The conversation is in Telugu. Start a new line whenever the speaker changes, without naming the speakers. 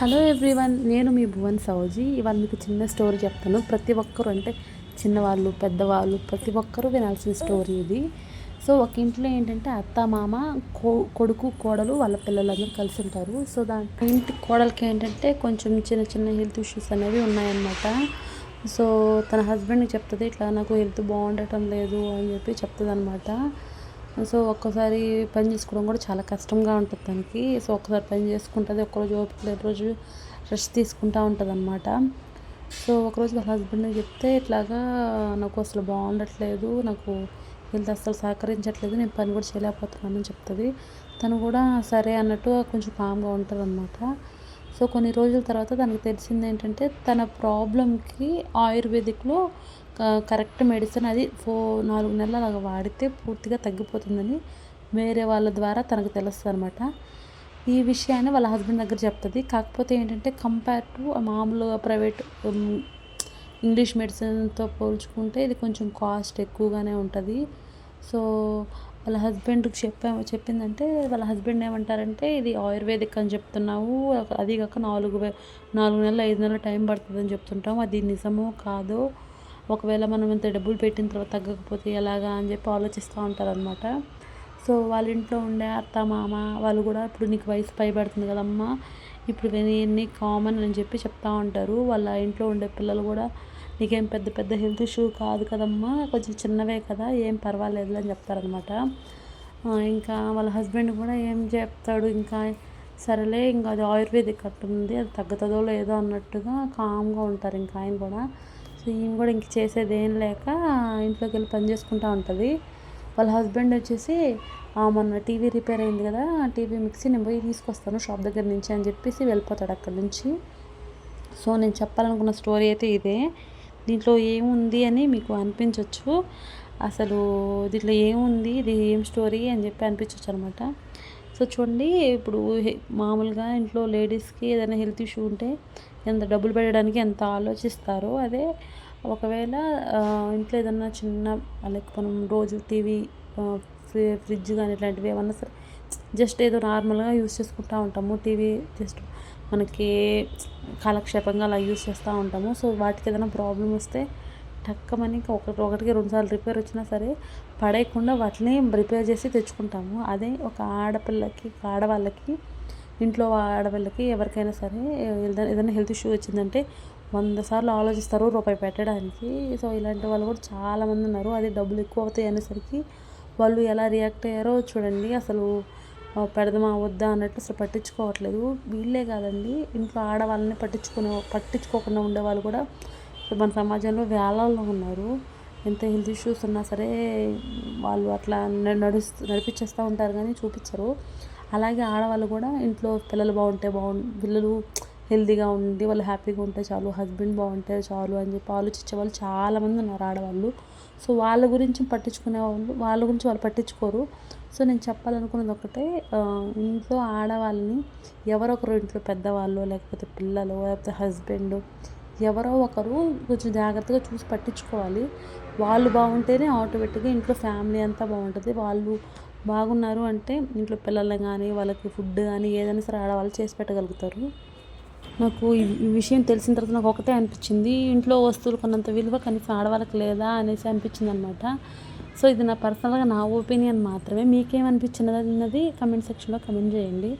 హలో ఎవ్రీవన్ నేను మీ భువన్ సౌజీ. ఇవాళ మీకు చిన్న స్టోరీ చెప్తాను. ప్రతి ఒక్కరు అంటే చిన్నవాళ్ళు పెద్దవాళ్ళు ప్రతి ఒక్కరూ వినాల్సిన స్టోరీ ఇది. సో ఒక ఇంట్లో ఏంటంటే అత్త మామ కో కొడుకు కోడలు వాళ్ళ పిల్లలందరూ కలిసి ఉంటారు సో దాంట్లో ఇంటి కోడలకి ఏంటంటే కొంచెం చిన్న చిన్న హెల్త్ ఇష్యూస్ అనేవి ఉన్నాయన్నమాట. సో తన హస్బెండ్కి చెప్తుంది ఇట్లా నాకు హెల్త్ బాగుండటం లేదు అని చెప్పి చెప్తుంది అనమాట సో ఒక్కసారి పని చేసుకోవడం కూడా చాలా కష్టంగా ఉంటుంది తనకి. సో ఒక్కసారి పని చేసుకుంటుంది ఒక్కరోజు ఓపిక లేని రోజు రెస్ట్ తీసుకుంటూ ఉంటుంది అనమాట సో ఒకరోజు వాళ్ళ హస్బెండ్ని చెప్తే ఇట్లాగా నాకు అసలు బాగుండట్లేదు నాకు వీళ్ళతో అసలు సహకరించట్లేదు నేను పని కూడా చేయలేకపోతున్నానని చెప్తుంది. తను కూడా సరే అన్నట్టు కొంచెం కామ్గా ఉంటుంది అనమాట సో కొన్ని రోజుల తర్వాత తనకు తెలిసింది ఏంటంటే తన ప్రాబ్లంకి ఆయుర్వేదిక్లో కరెక్ట్ మెడిసిన్ అది ఫో నాలుగు నెలలు అలాగ వాడితే పూర్తిగా తగ్గిపోతుందని వేరే వాళ్ళ ద్వారా తనకు తెలుస్తుంది అనమాట ఈ విషయాన్ని వాళ్ళ హస్బెండ్ దగ్గర చెప్తుంది. కాకపోతే ఏంటంటే కంపేర్ టు మామూలుగా ప్రైవేట్ ఇంగ్లీష్ మెడిసిన్తో పోల్చుకుంటే ఇది కొంచెం కాస్ట్ ఎక్కువగానే ఉంటుంది. సో వాళ్ళ హస్బెండ్కి చెప్పా చెప్పిందంటే వాళ్ళ హస్బెండ్ ఏమంటారంటే ఇది ఆయుర్వేదిక్ అని చెప్తున్నావు. అది కాక నాలుగు నాలుగు నెలలు ఐదు నెలలు టైం పడుతుందని చెప్తుంటాము అది నిజమో కాదో ఒకవేళ మనం ఇంత డబ్బులు పెట్టిన తర్వాత తగ్గకపోతే ఎలాగా అని చెప్పి ఆలోచిస్తూ ఉంటారనమాట సో వాళ్ళ ఇంట్లో ఉండే అత్త మామ వాళ్ళు కూడా ఇప్పుడు నీకు వయసు పైబడుతుంది కదమ్మా. ఇప్పుడు ఇవన్నీ కామన్ అని చెప్పి చెప్తా ఉంటారు. వాళ్ళ ఇంట్లో ఉండే పిల్లలు కూడా నీకేం పెద్ద పెద్ద హెల్త్ ఇష్యూ కాదు కదమ్మా. కొంచెం చిన్నవే కదా ఏం పర్వాలేదు అని చెప్తారనమాట ఇంకా వాళ్ళ హస్బెండ్ కూడా ఏం చెప్తాడు ఇంకా సరేలే ఇంకా అది ఆయుర్వేదిక్ అట్టుంది అది తగ్గుతుందో లేదో అన్నట్టుగా కామ్గా ఉంటారు ఇంకా ఆయన కూడా. సో ఈమె కూడా ఇంక చేసేది ఏం లేక ఇంట్లోకి వెళ్ళి పని చేసుకుంటూ ఉంటుంది. వాళ్ళ హస్బెండ్ వచ్చేసి మొన్న టీవీ రిపేర్ అయింది కదా టీవీ మిక్సీ నేను పోయి తీసుకొస్తాను షాప్ దగ్గర నుంచి అని చెప్పేసి వెళ్ళిపోతాడు అక్కడి నుంచి. సో నేను చెప్పాలనుకున్న స్టోరీ అయితే ఇదే. దీంట్లో ఏముంది అని మీకు అనిపించవచ్చు అసలు దీంట్లో ఏముంది ఇది ఏం స్టోరీ అని చెప్పి అనిపించవచ్చు అనమాట. సో చూడండి. ఇప్పుడు మామూలుగా ఇంట్లో లేడీస్కి ఏదైనా హెల్త్ ఇష్యూ ఉంటే ఎంత డబ్బులు పెట్టడానికి ఎంత ఆలోచిస్తారో అదే. ఒకవేళ ఇంట్లో ఏదన్నా చిన్న లైక్ మనం రోజు టీవీ ఫ్రిడ్జ్ కానీ ఇట్లాంటివి ఏమన్నా సరే జస్ట్ ఏదో నార్మల్గా యూస్ చేసుకుంటూ ఉంటాము. టీవీ జస్ట్ మనకి కాలక్షేపంగా అలా యూస్ చేస్తూ ఉంటాము. సో వాటికి ఏదైనా ప్రాబ్లం వస్తే టక్కమని ఒకటి ఒకటికి రెండుసార్లు రిపేర్ వచ్చినా సరే పడేయకుండా వాటిని రిపేర్ చేసి తెచ్చుకుంటాము. అదే ఒక ఆడపిల్లకి ఆడవాళ్ళకి ఇంట్లో ఆడపిల్లకి ఎవరికైనా సరే ఏదైనా హెల్త్ ఇష్యూ వచ్చిందంటే వంద సార్లు ఆలోచిస్తారు రూపాయి పెట్టడానికి. సో ఇలాంటి వాళ్ళు కూడా చాలామంది ఉన్నారు. అది డబ్బులు ఎక్కువ అవుతాయి అనేసరికి వాళ్ళు ఎలా రియాక్ట్ అయ్యారో చూడండి. అసలు పెడదామా వద్దా అన్నట్టు అసలు పట్టించుకోవట్లేదు. వీళ్ళే కాదండి ఇంట్లో ఆడవాళ్ళని పట్టించుకునే పట్టించుకోకుండా ఉండేవాళ్ళు కూడా మన సమాజంలో వేలాల్లో ఉన్నారు. ఎంత హెల్త్ ఇష్యూస్ ఉన్నా సరే వాళ్ళు అట్లా నడుస్తూ నడిపించేస్తూ ఉంటారు కానీ చూపించరు అలాగే ఆడవాళ్ళు కూడా ఇంట్లో పిల్లలు బాగుంటే బాగుం పిల్లలు హెల్తీగా ఉండి వాళ్ళు హ్యాపీగా ఉంటే చాలు హస్బెండ్ బాగుంటే చాలు అని చెప్పి ఆలోచించే వాళ్ళు చాలామంది ఉన్నారు ఆడవాళ్ళు. సో వాళ్ళ గురించి పట్టించుకునే వాళ్ళు వాళ్ళ గురించి వాళ్ళు పట్టించుకోరు. సో నేను చెప్పాలనుకున్నది ఒకటే ఇంట్లో ఆడవాళ్ళని ఎవరొకరు ఇంట్లో పెద్దవాళ్ళు లేకపోతే పిల్లలు లేకపోతే హస్బెండ్ ఎవరో ఒకరు కొంచెం జాగ్రత్తగా చూసి పట్టించుకోవాలి. వాళ్ళు బాగుంటేనే ఆటోమేటిక్గా ఇంట్లో ఫ్యామిలీ అంతా బాగుంటుంది. వాళ్ళు బాగున్నారు అంటే ఇంట్లో పిల్లల్ని కానీ వాళ్ళకి ఫుడ్ కానీ ఏదైనా సరే ఆడవాళ్ళు చేసి పెట్టగలుగుతారు. నాకు ఈ విషయం తెలిసిన తర్వాత నాకు ఒకటే అనిపించింది. ఇంట్లో వస్తువులు కొన్నంత విలువ కనీసం ఆడవాళ్ళకి లేదా అనేసి అనిపించింది అనమాట సో ఇది నా పర్సనల్గా నా ఒపీనియన్ మాత్రమే. మీకేమనిపించినది అన్నది కమెంట్ సెక్షన్లో కమెంట్ చేయండి.